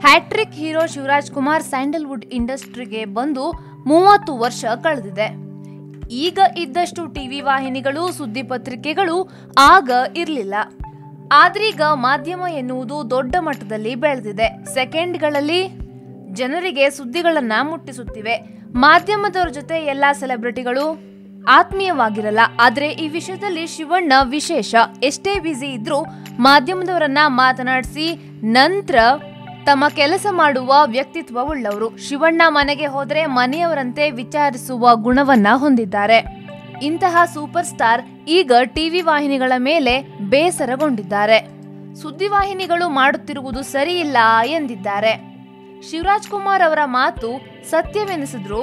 Hattrick hero Shivaraj Kumar Sandalwood ಇಂಡಸ್ಟ್ರಿಗೆ ಬಂದು ಮೂವತ್ತು ವರ್ಷ ಕಳೆದಿದೆ. ಈಗ ಇದ್ದಷ್ಟು ಟಿವಿ ವಾಹಿನಿಗಳು, ಸುದ್ದಿ ಪತ್ರಿಕೆಗಳು ಆಗ ಇರಲಿಲ್ಲ. ಆದ್ರೀಗ ಮಾಧ್ಯಮ ಎನ್ನುವುದು ದೊಡ್ಡ ಮಟ್ಟದಲ್ಲಿ ಬೆಳೆದಿದೆ. ಸೆಕೆಂಡ್ಗಳಲ್ಲಿ ಜನರಿಗೆ ಸುದ್ದಿಗಳನ್ನ ಮುಟ್ಟಿಸುತ್ತಿವೆ. ಮಾಧ್ಯಮದವರ ಜೊತೆ ಎಲ್ಲಾ ಸೆಲೆಬ್ರಿಟಿಗಳು ಆತ್ಮೀಯವಾಗಿರಲ್ಲ. ಆದ್ರೆ ಈ ವಿಷಯದಲ್ಲಿ ಶಿವಣ್ಣ ವಿಶೇಷ. ಎಷ್ಟೇ ಬ್ಯುಸಿ ಇದ್ರೂ ಮಾಧ್ಯಮದವರನ್ನ ಮಾತನಾಡಿಸಿ ನಂತರ ತಮ್ಮ ಕೆಲಸ ಮಾಡುವ ವ್ಯಕ್ತಿತ್ವವುಳ್ಳವರು. ಶಿವಣ್ಣ ಮನೆಗೆ ಹೋದರೆ ಮನೆಯವರಂತೆ ವಿಚಾರಿಸುವ ಗುಣವನ್ನ ಹೊಂದಿದ್ದಾರೆ. ಇಂತಹ ಸೂಪರ್ ಸ್ಟಾರ್ ಈಗ ಟಿವಿ ವಾಹಿನಿಗಳ ಮೇಲೆ ಬೇಸರಗೊಂಡಿದ್ದಾರೆ. ಸುದ್ದಿವಾಹಿನಿಗಳು ಮಾಡುತ್ತಿರುವುದು ಸರಿಯಿಲ್ಲ ಎಂದಿದ್ದಾರೆ. ಶಿವರಾಜ್ ಕುಮಾರ್ ಅವರ ಮಾತು ಸತ್ಯವೆನಿಸಿದ್ರು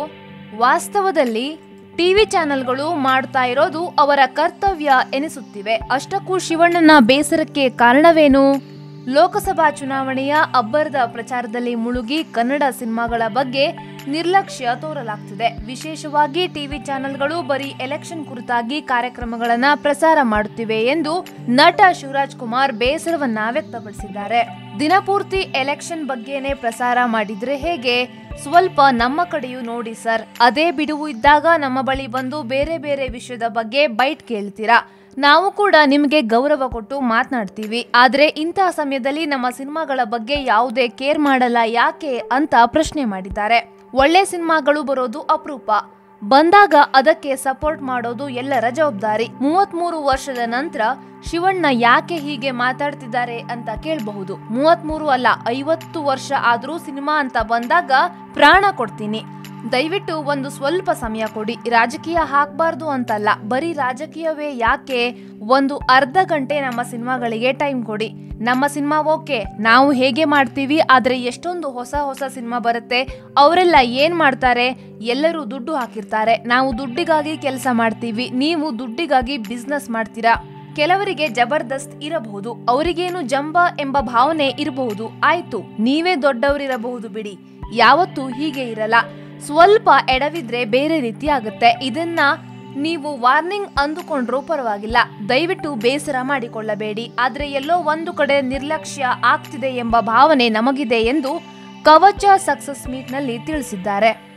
ವಾಸ್ತವದಲ್ಲಿ ಟಿವಿ ಚಾನೆಲ್ಗಳು ಮಾಡ್ತಾ ಇರೋದು ಅವರ ಕರ್ತವ್ಯ ಎನಿಸುತ್ತಿವೆ. ಅಷ್ಟಕ್ಕೂ ಶಿವಣ್ಣನ ಬೇಸರಕ್ಕೆ ಕಾರಣವೇನು? ಲೋಕಸಭಾ ಚುನಾವಣೆಯ ಅಬ್ಬರದ ಪ್ರಚಾರದಲ್ಲಿ ಮುಳುಗಿ ಕನ್ನಡ ಸಿನಿಮಾಗಳ ಬಗ್ಗೆ ನಿರ್ಲಕ್ಷ್ಯ ತೋರಲಾಗ್ತಿದೆ. ವಿಶೇಷವಾಗಿ ಟಿವಿ ಚಾನೆಲ್ಗಳು ಬರೀ ಎಲೆಕ್ಷನ್ ಕುರಿತಾಗಿ ಕಾರ್ಯಕ್ರಮಗಳನ್ನು ಪ್ರಸಾರ ಮಾಡುತ್ತಿವೆ ಎಂದು ನಟ ಶಿವರಾಜ್ ಕುಮಾರ್ ಬೇಸರವನ್ನ ವ್ಯಕ್ತಪಡಿಸಿದ್ದಾರೆ. ದಿನಪೂರ್ತಿ ಎಲೆಕ್ಷನ್ ಬಗ್ಗೆನೇ ಪ್ರಸಾರ ಮಾಡಿದ್ರೆ ಹೇಗೆ? ಸ್ವಲ್ಪ ನಮ್ಮ ಕಡೆಯೂ ನೋಡಿ ಸರ್. ಅದೇ ಬಿಡುವು ಇದ್ದಾಗ ನಮ್ಮ ಬಳಿ ಬಂದು ಬೇರೆ ಬೇರೆ ವಿಷಯದ ಬಗ್ಗೆ ಬೈಟ್ ಕೇಳ್ತೀರಾ? ನಾವು ಕೂಡ ನಿಮಗೆ ಗೌರವ ಕೊಟ್ಟು ಮಾತನಾಡ್ತೀವಿ. ಆದರೆ ಇಂತಹ ಸಮಯದಲ್ಲಿ ನಮ್ಮ ಸಿನಿಮಾಗಳ ಬಗ್ಗೆ ಯಾವುದೇ ಕೇರ್ ಮಾಡಲ್ಲ ಯಾಕೆ ಅಂತ ಪ್ರಶ್ನೆ ಮಾಡಿದ್ದಾರೆ. ಒಳ್ಳೆ ಸಿನಿಮಾಗಳು ಬರೋದು ಅಪರೂಪ. ಬಂದಾಗ ಅದಕ್ಕೆ ಸಪೋರ್ಟ್ ಮಾಡೋದು ಎಲ್ಲರ ಜವಾಬ್ದಾರಿ. ಮೂವತ್ಮೂರು ವರ್ಷದ ನಂತರ ಶಿವಣ್ಣ ಯಾಕೆ ಹೀಗೆ ಮಾತಾಡ್ತಿದ್ದಾರೆ ಅಂತ ಕೇಳಬಹುದು. ಮೂವತ್ಮೂರು ಅಲ್ಲ, ಐವತ್ತು ವರ್ಷ ಆದ್ರೂ ಸಿನಿಮಾ ಅಂತ ಬಂದಾಗ ಪ್ರಾಣ ಕೊಡ್ತೀನಿ. ದಯವಿಟ್ಟು ಒಂದು ಸ್ವಲ್ಪ ಸಮಯ ಕೊಡಿ. ರಾಜಕೀಯ ಹಾಕ್ಬಾರ್ದು ಅಂತಲ್ಲ, ಬರೀ ರಾಜಕೀಯವೇ ಯಾಕೆ? ಒಂದು ಅರ್ಧ ಗಂಟೆ ನಮ್ಮ ಸಿನಿಮಾಗಳಿಗೆ ಟೈಮ್ ಕೊಡಿ. ನಮ್ಮ ಸಿನಿಮಾ ಓಕೆ, ನಾವು ಹೇಗೆ ಮಾಡ್ತೀವಿ, ಆದರೆ ಎಷ್ಟೊಂದು ಹೊಸ ಹೊಸ ಸಿನಿಮಾ ಬರುತ್ತೆ, ಅವರೆಲ್ಲ ಏನು ಮಾಡ್ತಾರೆ? ಎಲ್ಲರೂ ದುಡ್ಡು ಹಾಕಿರ್ತಾರೆ. ನಾವು ದುಡ್ಡಿಗಾಗಿ ಕೆಲಸ ಮಾಡ್ತೀವಿ, ನೀವು ದುಡ್ಡಿಗಾಗಿ ಬಿಸ್ನೆಸ್ ಮಾಡ್ತೀರಾ? ಕೆಲವರಿಗೆ ಜಬರ್ದಸ್ತ್ ಇರಬಹುದು, ಅವರಿಗೇನು ಜಂಬ ಎಂಬ ಭಾವನೆ ಇರಬಹುದು. ಆಯ್ತು, ನೀವೇ ದೊಡ್ಡವರಿರಬಹುದು ಬಿಡಿ. ಯಾವತ್ತೂ ಹೀಗೆ ಇರಲ್ಲ. ಸ್ವಲ್ಪ ಎಡವಿದ್ರೆ ಬೇರೆ ರೀತಿ ಆಗುತ್ತೆ. ಇದನ್ನ ನೀವು ವಾರ್ನಿಂಗ್ ಅಂದುಕೊಂಡ್ರೂ ಪರವಾಗಿಲ್ಲ. ದಯವಿಟ್ಟು ಬೇಸರ ಮಾಡಿಕೊಳ್ಳಬೇಡಿ. ಆದರೆ ಎಲ್ಲೋ ಒಂದು ಕಡೆ ನಿರ್ಲಕ್ಷ್ಯ ಆಗ್ತಿದೆ ಎಂಬ ಭಾವನೆ ನಮಗಿದೆ ಎಂದು ಕವಚ ಸಕ್ಸಸ್ ಮೀಟ್ನಲ್ಲಿ ತಿಳಿಸಿದ್ದಾರೆ.